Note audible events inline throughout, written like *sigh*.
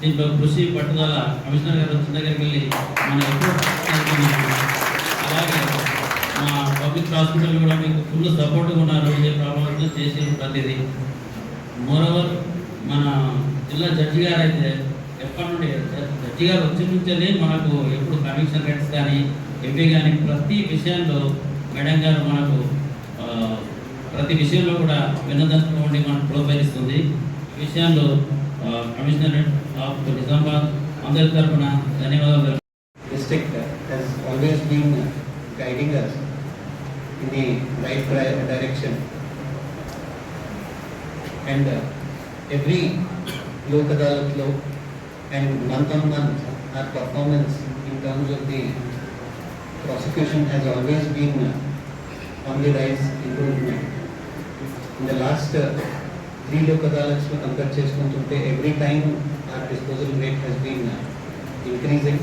దీంట్లో కృషి పట్టుదల కమిషనర్ గారు వచ్చిన దగ్గరికి వెళ్ళి మన అలాగే మా పబ్లిక్ హాస్పిటల్ కూడా మీకు ఫుల్ సపోర్ట్గా ఉన్నారు ఏ ప్రాబ్లమ్స్ చేసి ప్రతిదీ. మోరవర్ మన జిల్లా జడ్జి గారు అయితే ఎప్పటి నుండి జడ్జి గారు వచ్చి నుంచే మనకు ఎప్పుడు కమిషన్ రేట్స్ కానీ ఎంపీ కానీ ప్రతి విషయంలో మేడం గారు మనకు ప్రతి విషయంలో కూడా వినదర్శనం ఉండి మనకు ప్రోత్సహిస్తుంది. విషయంలో ఆ, కమిషనర్ ఆఫ్ నిజామాబాద్ అందరి తరఫున ధన్యవాదాలు district has always been guiding us in the right di- direction. And uh, every Lok Adalat law and month on month, our performance in terms of the prosecution has always been uh, on the rise improvement. In the last uh, three Lok Adalats లో compare చేసుకుంటుంటే every time our disposal rate has been uh, increasing.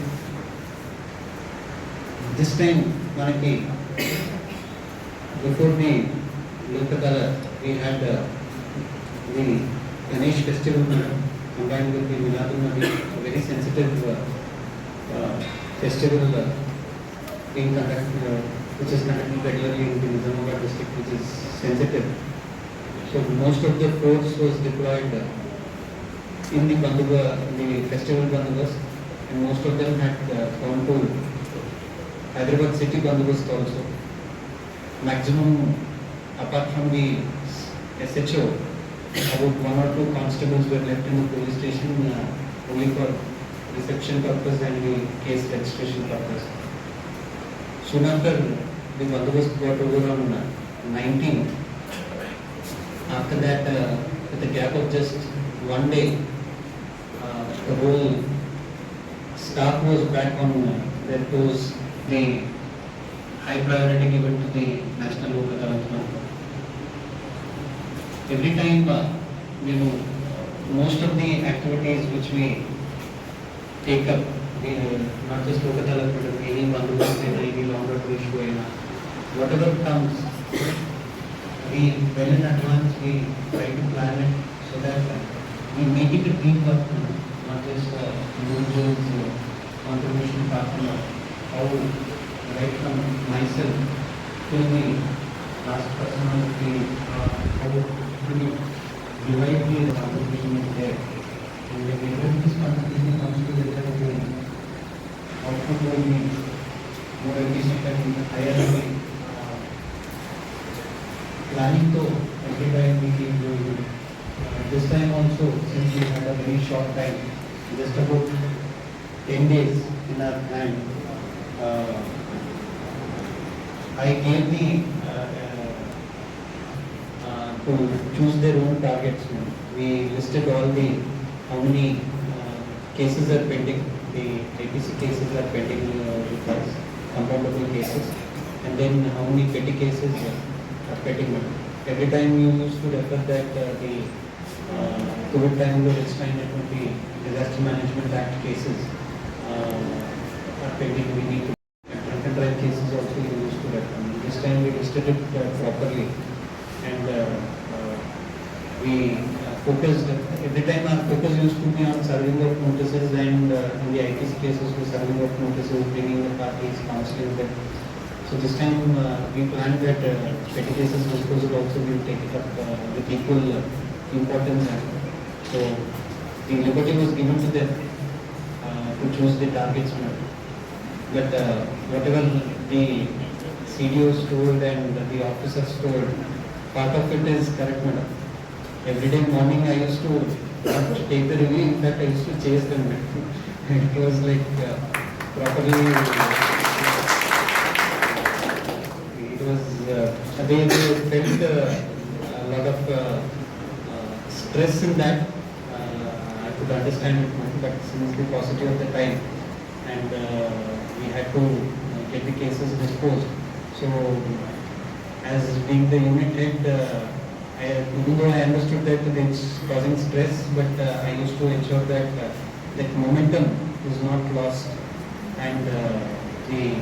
This time, Manaki, before me, Lokatara, we had uh, the Ganesh festival uh, combined with the Miladun Nabi, a very sensitive uh, uh, festival uh, being conducted, uh, which is conducted regularly in the Nizamabad district, which is sensitive. So most of the force was deployed uh, in the Banduga, the festival Bandubas, and most of them had uh, gone to Hyderabad city bandobast also. Maximum, apart from the SHO, about one or two constables were left in the police station uh, only for reception purpose and the case registration purpose. Soon after the bandobast got over on uh, 19th, after that, uh, with a gap of just one day, the whole staff was back on uh, their toes. The high priority given to the National Lok Adalat. Every time, uh, you know, most of the activities which we take up, the, not just Lok Adalat, but any bandobast and any longer and whatever comes, we well in advance, we try to plan it so that uh, we make it a teamwork, not just uh, individuals uh, contribution uh, how right from myself to the last person on the field, uh, how to divide the contribution is there. And when everyone this contribution comes together, the output will be more efficient and higher the uh, planning to every time we keep doing it. Uh, This time also, since we had a very short time, just about ten days in our hand, uh, I gave the, uh, uh, to choose their own targets. We listed all the, how many uh, cases are pending, the APC cases are pending uh, with us, compoundable cases, and then how many petty cases are pending. Every time you used to refer that uh, the would be disaster management act cases uh, are pending, we need to and drive cases also used to refer. This time we listed it uh, properly and uh, uh, we uh, focused, every time our focus used to be on serving of notices and uh, in the ITC cases we serving of notices, bringing the parties, counseling them. So this time uh, we planned that uh, petty cases disposal also we will take it up uh, with equal uh, importance. and So the liberty was given to them uh, to choose the targets. But uh, whatever the CDOs told and the officers told, part of it is correct, madam. Every day morning I used to take the review, in fact I used to chase them. *laughs* It was like uh, properly, it was, uh, they, they felt uh, a lot of uh, uh, stress in that. Uh, I could understand it, but since the of the time and uh, we had to uh, get the cases disposed. So as being the unit head, I, even though I understood that it's causing stress, but uh, I used to ensure that uh, that momentum is not lost and uh, the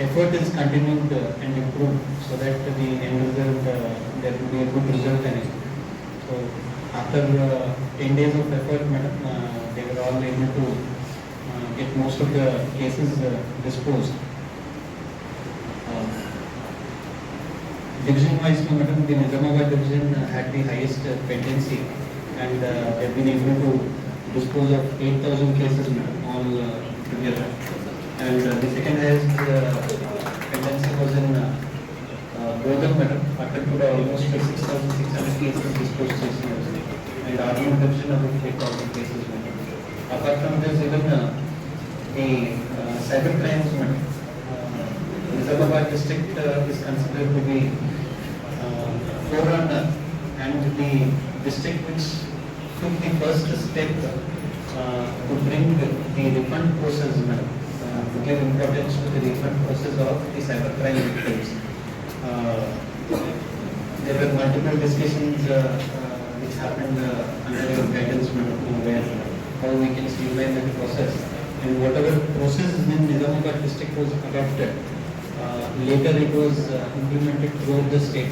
effort is continued and improved so that the end result, there will be a good result. So after uh, 10 days of effort, uh, they were all able to uh, get most of the cases uh, disposed. Uh, Division wise, madam, the Nizamabad division uh, had the highest uh, pendency and uh, they've been able to dispose of 8,000 cases, madam, all uh, together. And uh, the second highest uh, uh, Bodham, madam, అక్కడ కూడా almost 6,600 cases disposed చేసినారు. And Arjun division about 8,000 cases, madam. Apart from this, even uh, the uh, cyber crimes, madam, uh, Nizamabad district uh, is considered to be uh, forerunner and the district which took the first step uh, to bring the refund process, madam, uh, to give importance to the refund process of the cybercrime victims. Uh, There were multiple discussions uh, uh, which happened under your guidance, where how we can streamline that process. And whatever process in Nizamabad district was adopted, later it was uh, implemented throughout the state.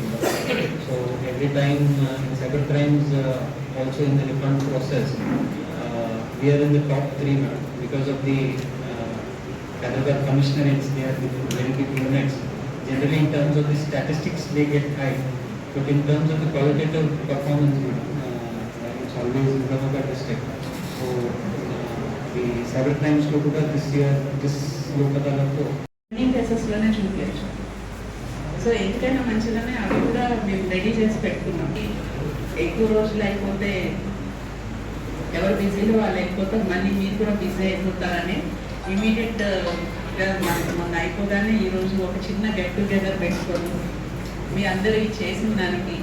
So every time uh, in cyber crimes, uh, also in the refund process, uh, we are in the top three now because of the uh, Hyderabad commissionerates, they are the very big units. Generally in terms of the statistics, they get high, but in terms of the qualitative performance, uh, it's always Hyderabad district. So uh, the cyber crimes to కూడా this year, this Lok అదాలత్లో కేసెస్లోనే చూపించచ్చు so ఎందుకైనా మంచిదని అవి కూడా మేము ready చేసి పెట్టుకున్నాం ఎక్కువ రోజులు అయిపోతే ఎవరు బిజీలో వాళ్ళు అయిపోతే మళ్ళీ మీరు కూడా బిజీ అయిపోతారని ఇమీడియట్ మనకి మొన్న అయిపోగానే ఈరోజు ఒక చిన్న గెట్ టుగెదర్ పెట్టుకొని మీ అందరూ చేసిన దానికి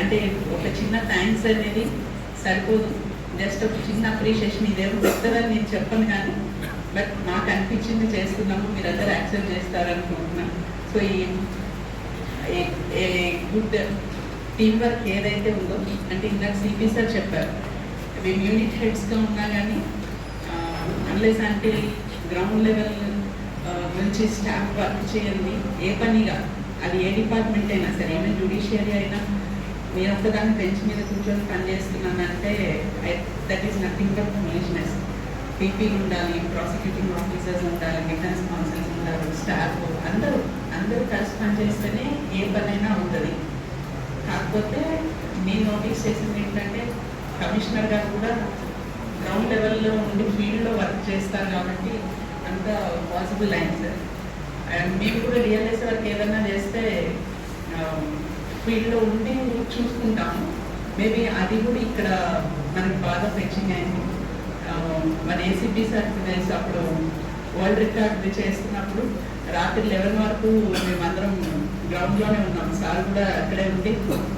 అంటే ఒక చిన్న థ్యాంక్స్ అనేది సరిపోదు. జస్ట్ ఒక చిన్న అప్రిషియేషన్ ఇదేమో పెద్దదని నేను చెప్పను కానీ బట్ నాకు అనిపించింది చేస్తున్నాము మీరందరూ యాక్సెప్ట్ చేస్తారనుకుంటున్నాను. సో ఈ గుడ్ టీమ్ వర్క్ ఏదైతే ఉందో అంటే ఇందాక సిపి సార్ చెప్పారు మేము యూనిట్ హెడ్స్గా ఉన్నా కానీ అన్లెస్ అంటే గ్రౌండ్ లెవెల్ మంచి స్టాఫ్ వర్క్ చేయండి. ఏ పనిగా అది ఏ డిపార్ట్మెంట్ అయినా సరే ఏమైనా జుడిషియరీ అయినా నేను ఒక్కదాన్ని బెంచ్ మీద కూర్చొని పనిచేస్తున్నానంటే that is nothing but foolishness PP ఉండాలి ప్రాసిక్యూటింగ్ ఆఫీసర్స్ ఉండాలి డిఫెన్స్ కౌన్సిల్స్ ఉండాలి స్టాఫ్ అందరూ అందరూ కలిసి పనిచేస్తేనే ఏ పనైనా ఉంటుంది. కాకపోతే నేను నోటీస్ చేసింది ఏంటంటే కమిషనర్ గారు కూడా గ్రౌండ్ లెవెల్లో ఉండి ఫీల్డ్లో వర్క్ చేస్తారు కాబట్టి అంత పాసిబుల్ అయింది సార్. అండ్ మేము కూడా రియలైజ్ వరకు ఏదైనా చేస్తే um, ఫీల్డ్లో ఉండి చూసుకుంటాము. మేబీ అది కూడా ఇక్కడ మనకి బాగా ఫెచ్చింగ్ అయింది. Um, మన ఏసీపీ సార్ తెలుసు అప్పుడు వరల్డ్ రికార్డ్ చేస్తున్నప్పుడు రాత్రి లెవెన్ వరకు మేమందరం గ్రౌండ్లోనే ఉన్నాం. సార్ కూడా అక్కడే ఉండి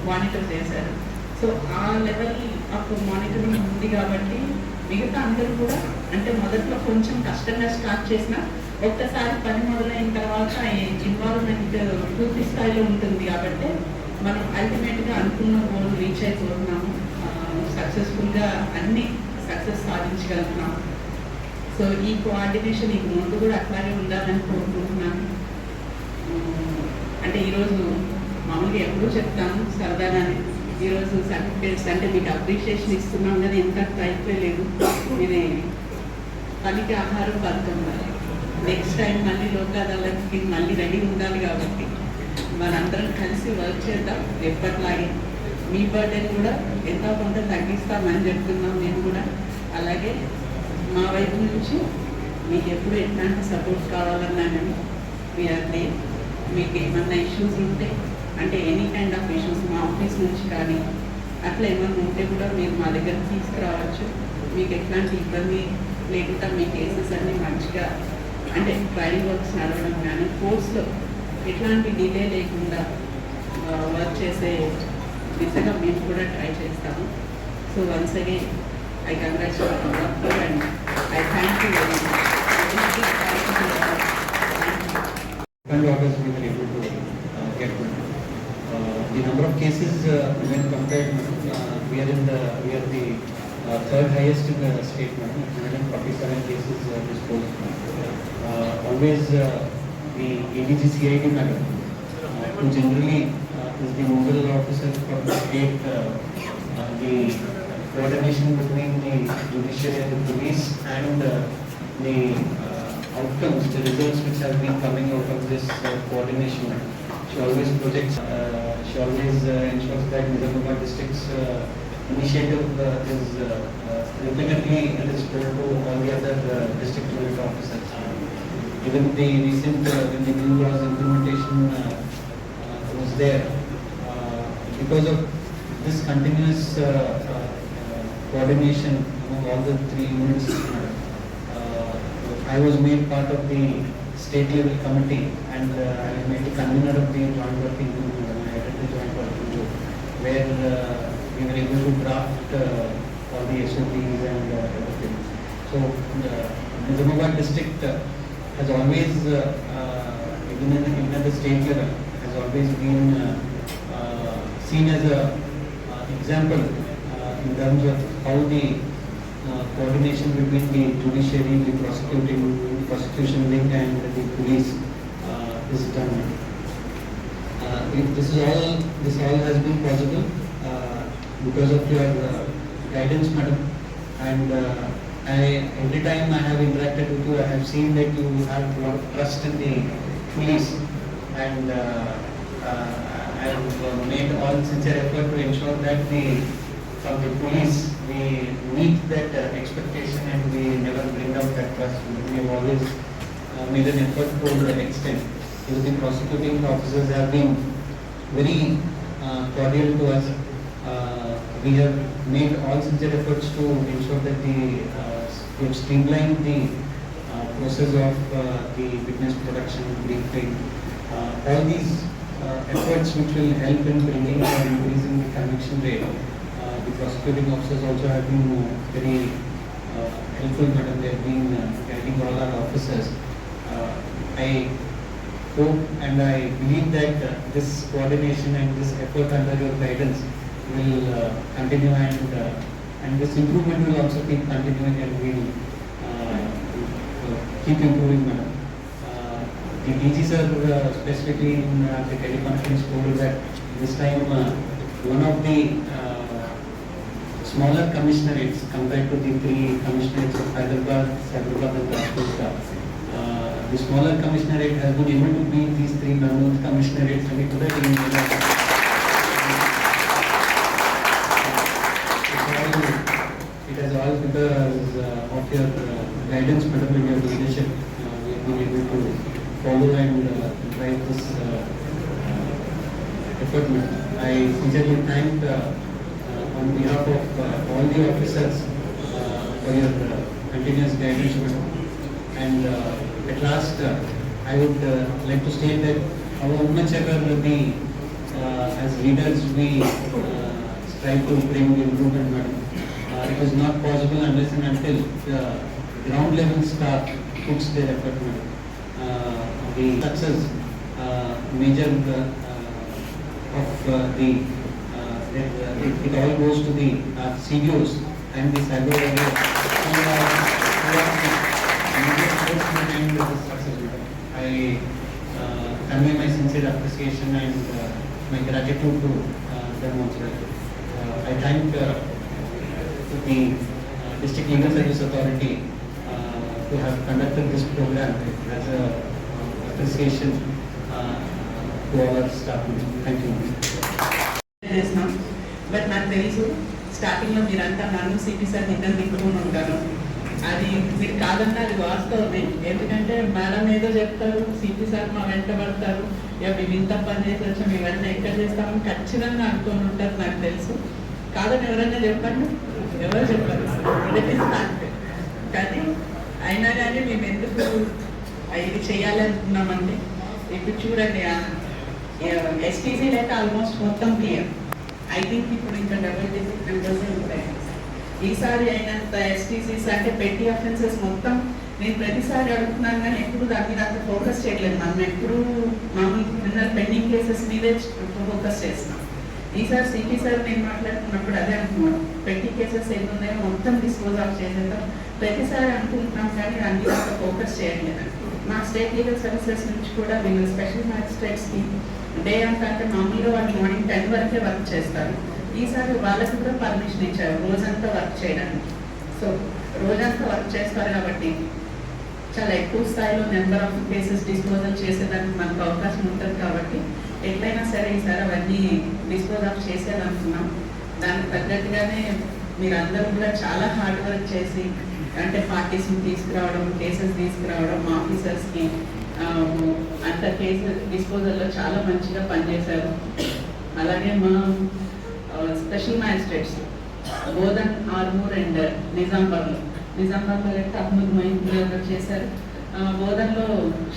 మానిటర్ చేశారు. సో ఆ లెవెల్ అప్పుడు మానిటరింగ్ ఉంది కాబట్టి మిగతా అందరూ కూడా అంటే మొదట్లో కొంచెం కష్టంగా స్టార్ట్ చేసిన ఒక్కసారి పని మొదలైన తర్వాత ఇన్వాల్వ్మెంట్ పూర్తి స్థాయిలో ఉంటుంది కాబట్టి మనం అల్టిమేట్గా అనుకున్న గోల్ రీచ్ అయిపోతున్నాము. సక్సెస్ఫుల్గా అన్ని సక్సెస్ సాధించగలుగుతున్నాము. సో ఈ కోఆర్డినేషన్ ఈ ముందు కూడా అట్లాగే ఉండాలని కోరుకుంటున్నాను. అంటే ఈరోజు మామూలుగా ఎప్పుడూ చెప్తాను సరదాగానే. ఈరోజు సర్టిఫికేట్స్ అంటే మీకు అప్రిషియేషన్ ఇస్తున్నాం కానీ ఎంత అయిపోయలేదు ఇది పనికి ఆహారం పథకం నెక్స్ట్ టైం మళ్ళీ లోక్ అదాలత్కి మళ్ళీ రెడీ ఉండాలి కాబట్టి మనందరం కలిసి వర్క్ చేద్దాం. ఎప్పట్లాగే మీ బర్త్డే కూడా ఎంతో కొంత తగ్గిస్తామని చెప్తున్నాం నేను కూడా. అలాగే మా వైపు నుంచి మీకు ఎప్పుడు ఎట్లాంటి సపోర్ట్ కావాలన్నా కానీ మీ దేర్ మీకు ఏమన్నా ఇష్యూస్ ఉంటే అంటే ఎనీ కైండ్ ఆఫ్ ఇష్యూస్ మా ఆఫీస్ నుంచి కానీ అట్లా ఏమైనా ఉంటే కూడా మీరు మా దగ్గర తీసుకురావచ్చు. మీకు ఎట్లాంటి ఇబ్బంది లేకుండా మీ కేసెస్ అన్నీ మంచిగా అంటే ట్రయల్ వర్క్స్ నడవడం కానీ కోర్స్లో ఎట్లాంటి డిలే లేకుండా వర్క్ చేసే దిశగా మేము కూడా ట్రై చేస్తాము. So once again I congratulate doctor and I thank you very much The number of cases uh, when compared, uh, we are in the, we are the uh, third highest in the state, madam, 147 cases uh, disposed. Uh, Always uh, the ADG CID madam, uh, who generally uh, is the nodal officer for the state, uh, uh, the coordination between the judiciary and the police and uh, the uh, outcomes, the results which have been coming out of this uh, coordination. She always projects, uh, she always uh, ensures that Nizamabad district's uh, initiative uh, is uh, uh, is told to all the other uh, district unit officers. Even the recent, uh, when the new laws implementation uh, uh, was there, uh, because of this continuous uh, uh, uh, coordination among all the three units, uh, I was made part of the state level committee and uh, I made the convener of the joint working group, and I headed the joint working group, where uh, we were able to draft uh, all the SOPs and uh, everything. So, the Nizamabad district uh, has always, uh, uh, even in, even at the state level, has always been uh, uh, seen as an uh, example uh, in terms of how the uh, coordination between the judiciary, the prosecuting, prosecution wing and the police uh, is done. Uh, This is all, this all has been possible uh, because of your uh, guidance, madam. And uh, I, every time I have interacted with you, I have seen that you have a lot of trust in the police. And uh, uh, I have uh, made all sincere effort to ensure that the, from the police, we meet that expectation and we never bring down that trust. We have always made an effort to that extent. Because the prosecuting officers have been very uh, cordial to us. Uh, We have made all sincere efforts to ensure that the, uh, we have streamlined the uh, process of uh, the witness production, briefing. Uh, All these uh, efforts which will help in bringing or increasing the conviction rate. Uh, The prosecuting officers also have been uh, very uh, helpful, madam. They have been uh, guiding all our officers. Uh, I hope and I believe that uh, this coordination and this effort under your guidance will uh, continue and, uh, and this improvement will also keep continuing and will uh, keep improving, madam. Uh, The DG sir uh, specifically in uh, the teleconference told that this time uh, one of the uh, smaller commissionerates compared to the three commissionerates of Hyderabad, Hyderabad and Rajkot. The smaller commissionerate has been able to beat these three Nanood commissionerates and it could have been. It has all because uh, of your uh, guidance, madam, your leadership. Uh, We have been able to follow and uh, drive this uh, uh, effort. I sincerely thank uh, uh, on behalf of uh, all the officers uh, for your uh, continuous guidance. And uh, at last, uh, I would uh, like to state that much ever the, uh, as leaders, we strive to bring improvement. Uh, It is not possible unless and until the ground level staff puts their effort. The success, major of uh, the, uh, it it- all goes to the uh, and the cyber I convey my sincere appreciation and uh, my gratitude to uh, them also. Uh, I thank uh, the uh, District Legal Service Authority uh, to have conducted this program as a uh, appreciation uh, to our staff. Thank you. But నాకు తెలుసు స్టార్టింగ్లో మీరంతా నన్ను CP sir ఇద్దరు తిప్పుకుని ఉంటాను అది మీరు కాదన్నా అది వాస్తవమే. ఎందుకంటే మేడం ఏదో చెప్తారు సిపి సార్ మా వెంట పడతారు. ఇక మేము ఇంత పని చేసి వచ్చాం ఇవన్నీ ఎక్కడ చేస్తామని ఖచ్చితంగా అనుకొని ఉంటారు నాకు తెలుసు. కాదని ఎవరైనా చెప్పండి? ఎవరు చెప్పారు. కానీ అయినా కానీ మేము ఎందుకు ఇది చేయాలనుకున్నామంటే ఇప్పుడు చూడండి ఎస్టీసీ అయితే ఆల్మోస్ట్ మొత్తం క్లియర్ ఐ థింక్ ఇప్పుడు ఇంకా డబుల్ డిజిట్ నెంబర్స్ ఉంటాయి ఈసారి అయినంత ఎస్టీసీస్ అంటే పెట్టి అఫెన్సెస్ మొత్తం నేను ప్రతిసారి అడుగుతున్నాను కానీ ఎప్పుడు దాని మీద అంత ఫోకస్ చేయట్లేదు. మనం ఎప్పుడు మామూలు క్రిమినల్ పెండింగ్ కేసెస్ మీదే ఫోకస్ చేస్తున్నాం. ఈసారి సిపి సార్ నేను మాట్లాడుతున్నప్పుడు అదే అనుకున్నాను. పెట్టి కేసెస్ ఎన్ని ఉన్నాయో మొత్తం డిస్పోజ్ ఆఫ్ చేసేద్దాం. ప్రతిసారి అనుకుంటున్నాం కానీ దాని మీద అంత ఫోకస్ చేయట్లేదు. మా స్టేట్ లీగల్ సర్వీసెస్ నుంచి కూడా వీళ్ళు స్పెషల్ మ్యాజిస్ట్రేట్స్కి డే అంతా అంటే మామూలుగా వాళ్ళు మార్నింగ్ టెన్ వరకే వర్క్ చేస్తారు. ఈసారి వాళ్ళకి కూడా పర్మిషన్ ఇచ్చారు రోజంతా వర్క్ చేయడానికి. సో రోజంతా వర్క్ చేస్తారు కాబట్టి చాలా ఎక్కువ స్థాయిలో నెంబర్ ఆఫ్ కేసెస్ డిస్పోజల్ చేసేదానికి మనకు అవకాశం ఉంటుంది కాబట్టి ఎట్లయినా సరే ఈసారి అవన్నీ డిస్పోజ్ ఆఫ్ చేసేదనుకున్నాం దానికి తగ్గట్టుగానే మీరందరూ కూడా చాలా హార్డ్ వర్క్ చేసి అంటే పార్టీస్ని తీసుకురావడం కేసెస్ తీసుకురావడం ఆఫీసర్స్కి అంత కేసు డిస్పోజల్లో చాలా మంచిగా పనిచేశారు. అలాగే మా special magistrates Bodhan Armoor and నిజామాబాద్లో నిజామాబాద్లో అయితే అహ్మద్ మహీద్ గారు చేశారు బోధన్లో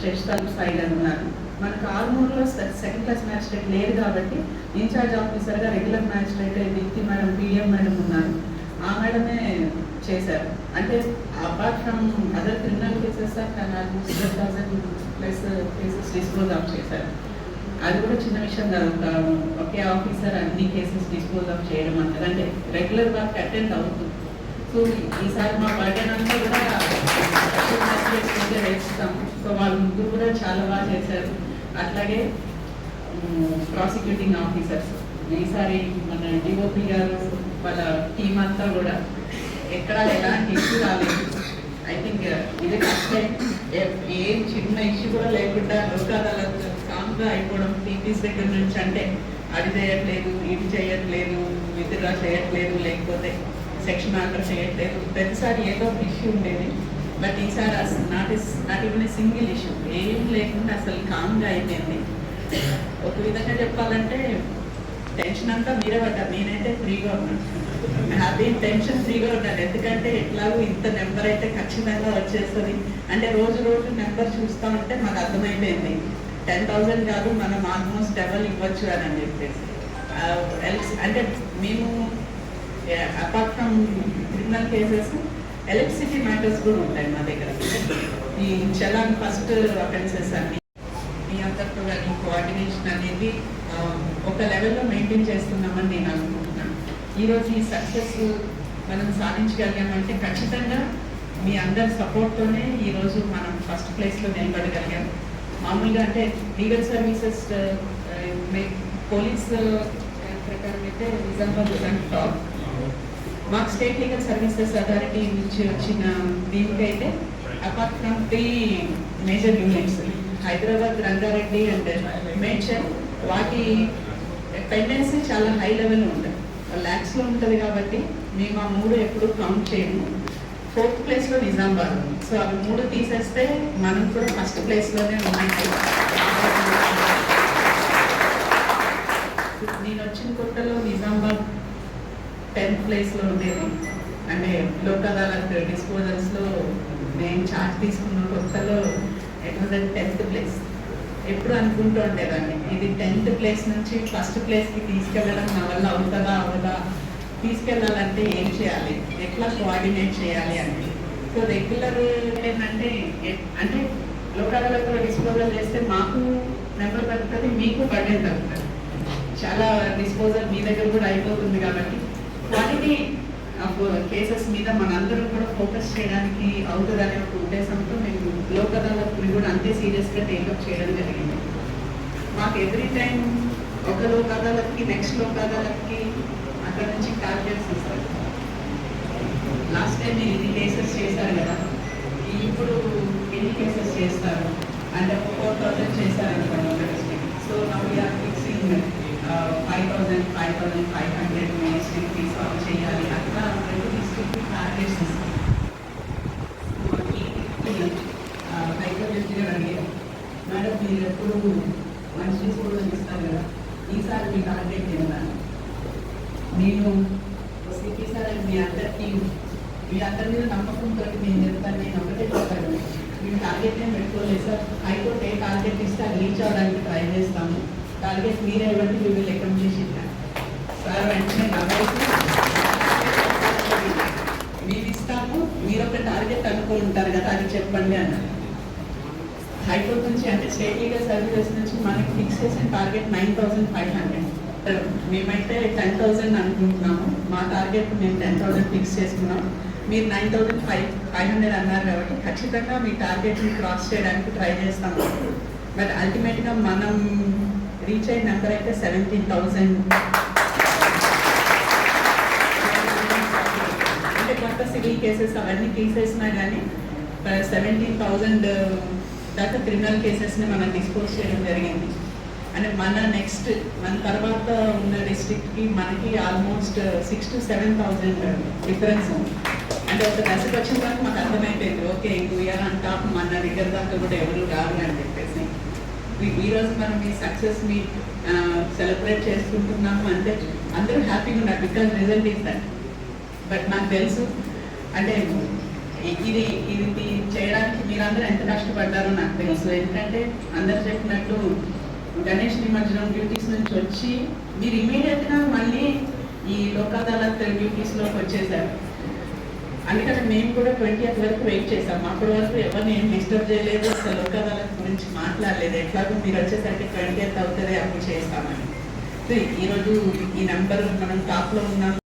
షెష్తాబ్ సాయి గారు ఉన్నారు మనకు ఆర్మూర్లో సె- సెకండ్ క్లాస్ మ్యాజిస్ట్రేట్ లేరు కాబట్టి ఇన్ఛార్జ్ ఆఫీసర్గా regular magistrate Deepti madam PM madam ఉన్నారు ఆ మేడమే చేశారు అంటే apart from other criminal cases తను ప్లస్ కేసెస్ డిస్పోజ్ ఆఫ్ చేశారు అది కూడా చిన్న విషయం కాదు. ఒకే ఆఫీసర్ అన్ని కేసెస్ డిస్పోజ్ ఆఫ్ చేయడం అంటారు అంటే రెగ్యులర్ వర్క్ అటెండ్ అవుతుంది. సో ఈసారి మా బర్డెన్ అంతా కూడా special వేస్తాం సో వాళ్ళ ముగ్గురు కూడా చాలా బాగా చేశారు. అట్లాగే ప్రాసిక్యూటింగ్ ఆఫీసర్స్ ఈసారి మన డిఓపి గారు వాళ్ళ టీం అంతా కూడా ఎక్కడ ఎలాంటి ఇష్యూ రాలేదు. ఐ థింక్ uh, ఇది ఫస్ట్ టైం ఏం చిన్న ఇష్యూ కూడా లేకుండా లోక్ అదాలత్ కామ్గా అయిపోవడం టీపీస్ దగ్గర నుంచి అంటే అది చేయట్లేదు ఇది చేయట్లేదు విత్డ్రా చేయట్లేదు లేకపోతే సెక్షన్ ఆర్డర్ చేయట్లేదు. ప్రతిసారి ఏదో ఒక ఇష్యూ ఉండేది. బట్ ఈసారి అసలు not is not even single issue ఏం లేకుండా అసలు కామ్గా అయిపోయింది. ఒక విధంగా చెప్పాలంటే టెన్షన్ అంతా మీరే పడ్డారు. నేనైతే ఫ్రీగా ఉన్నాను. హ్యాపీ టెన్షన్ ఫ్రీగా ఉన్నాను ఎందుకంటే ఎట్లాగో ఇంత నెంబర్ అయితే ఖచ్చితంగా వచ్చేస్తుంది. అంటే రోజు రోజు నెంబర్ చూస్తా ఉంటే మాకు అర్థమైపోయింది. టెన్ థౌసండ్ కాదు మనం ఆల్మోస్ట్ డబల్ ఇవ్వచ్చు అని అని చెప్పేసి. అంటే మేము apart from criminal cases electricity matters కూడా ఉంటాయి మా దగ్గర. ఈ చలాన్ ఫస్ట్ అఫెన్సెస్ అన్ని మీ అందరితో కానీ కోఆర్డినేషన్ అనేది ఒక లెవెల్లో మెయింటైన్ చేస్తున్నామని నేను అనుకుంటున్నాను. ఈరోజు ఈ సక్సెస్ మనం సాధించగలిగామంటే ఖచ్చితంగా మీ అందరి సపోర్ట్తోనే ఈరోజు మనం ఫస్ట్ ప్లేస్లో నిలబడగలిగాము మామూలుగా అంటే legal services uh, uh, police uh, ప్రకారం అయితే నిజామాబాద్ టాప్. మాకు స్టేట్ లీగల్ సర్వీసెస్ అథారిటీ నుంచి వచ్చిన దీనికైతే apart from three major units Hyderabad Rangareddy and Medchal వాటి పెండెన్సీ చాలా హై లెవెల్ ఉంటుంది. ల్యాక్స్లో ఉంటుంది కాబట్టి మేము ఆ మూడు ఎప్పుడు కౌంట్ చేయము. ఫోర్త్ ప్లేస్లో నిజామాబాద్ ఉంది సో అవి మూడు తీసేస్తే మనం కూడా ఫస్ట్ ప్లేస్లోనే ఉన్నాయి నేను వచ్చిన కొత్తలో నిజామాబాద్ టెన్త్ ప్లేస్లో ఉండేది. అంటే లోక్ అదాలత్ డిస్పోజల్స్లో నేను చార్జ్ తీసుకున్న కొత్తలో ఇట్ వాజ్ టెన్త్ ప్లేస్ ఎప్పుడు అనుకుంటూ ఉండేదాన్ని. ఇది టెన్త్ ప్లేస్ నుంచి ఫస్ట్ ప్లేస్కి తీసుకెళ్ళడం నా వల్ల అవుతుందా అవదా తీసుకెళ్ళాలంటే ఏం చేయాలి? ఎట్లా కోఆర్డినేట్ చేయాలి అని. సో రెగ్యులర్ ఏంటంటే అంటే లోకాలలో కూడా డిస్పోజల్ చేస్తే మాకు నెంబర్ తగ్గుతుంది మీకు బడ్డెన్ తగ్గుతుంది చాలా డిస్పోజల్ మీ దగ్గర కూడా అయిపోతుంది కాబట్టి. క్వాలిటీ ఆఫ్ కేసెస్ మీద మనందరం కూడా ఫోకస్ చేయడానికి అవుతుందనే ఒక ఉద్దేశంతో మేము లోక్ కూడా అంతే సీరియస్గా టేకప్ చేయడం జరిగింది. మాకు ఎవ్రీ టైం ఒక లోకాదాలకి నెక్స్ట్ లోకాదాలకి ఇక్కడ నుంచి టార్గెట్స్ ఇస్తారు లాస్ట్ టైం మీరు ఇన్ని కేసెస్ చేశారు కదా ఇప్పుడు ఎన్ని కేసెస్ చేస్తారు? అంటే ఫోర్ థౌసండ్ చేస్తారు అనుకోండి ఒక district so now we're fixing five thousand five thousand five hundred district తీసుకోవాలి చేయాలి. అట్లా రెండు డిస్ట్రిక్ట్ టార్గెట్స్ ఇస్తారు. హైకోర్టు అడిగారు. మేడం మీరు ఎప్పుడు మంచి కూడా ఇస్తారు కదా? ఈసారి మీ టార్గెట్ ఏంటా నేను సిపి మీ అందరికీ మీ అందరి మీద నమ్మకంతో నేను చెప్తాను నేను ఒకటే చెప్పాను మేము టార్గెట్ ఏం పెట్టుకోలేదు సార్ హైకోర్టు ఏ టార్గెట్ ఇస్తే అది రీచ్ అవ్వడానికి ట్రై చేస్తాము. టార్గెట్ మీరే ఇవ్వండి మీ లెక్కం చేసి సార్ వెంటనే నవ్వేసి మేము ఇస్తాము. మీరు ఒక టార్గెట్ అనుకుని ఉంటారు కదా అది చెప్పండి అన్నారు హైకోర్టు నుంచి అంటే స్టేట్ లీగల్ సర్వీసెస్ నుంచి మనకి ఫిక్స్ చేసిన target nine thousand five hundred Uh, మేమైతే టెన్ థౌసండ్ అనుకుంటున్నాము. మా టార్గెట్ మేము టెన్ థౌజండ్ ఫిక్స్ చేసుకున్నాం. మీరు nine thousand five five hundred అన్నారు కాబట్టి ఖచ్చితంగా మీ టార్గెట్ని క్రాస్ చేయడానికి ట్రై చేస్తాము బట్ అల్టిమేట్గా మనం రీచ్ అయిన నెంబర్ అయితే సెవెంటీన్ థౌజండ్ అంటే కొత్త సివిల్ కేసెస్ అవన్నీ తీసేసినా కానీ సెవెంటీన్ థౌజండ్ దాకా క్రిమినల్ కేసెస్ని మనం డిస్పోజ్ చేయడం జరిగింది. అంటే మన నెక్స్ట్ మన తర్వాత ఉన్న డిస్ట్రిక్ట్కి మనకి almost six to seven thousand difference ఉంది. అంటే ఒక దశకు వచ్చిన వరకు మాకు అర్థమైపోయింది. ఓకే వీఆర్ అండ్ టాప్ మన దగ్గర దాకా కూడా ఎవరు రారు అని చెప్పేసి. ఈరోజు మనం ఈ సక్సెస్ మీ సెలబ్రేట్ చేసుకుంటున్నాము అంటే అందరూ హ్యాపీగా ఉన్నారు because result is that but నాకు తెలుసు అంటే ఇది ఇది చేయడానికి మీరందరూ ఎంత కష్టపడ్డారో నాకు తెలుసు. ఎందుకంటే అందరు చెప్పినట్టు గణేష్ నిమజ్జనం డ్యూటీస్ నుంచి వచ్చి మీరు ఇమీడియట్గా మళ్ళీ ఈ లోక్ అదాలత్ డ్యూటీస్లోకి వచ్చేసారు. అందుకని మేము కూడా ట్వంటీ వరకు వెయిట్ చేసాం. అప్పటి వరకు ఎవరిని ఏం డిస్టర్బ్ చేయలేదు. అసలు లోక్ అదాలత్ గురించి మాట్లాడలేదు. ఎట్లాగో మీరు వచ్చేసరికి ట్వంటీ అవుతుంది అప్పుడు చేస్తామని. సో ఈరోజు ఈ నెంబర్ మనం టాప్లో ఉన్నాం.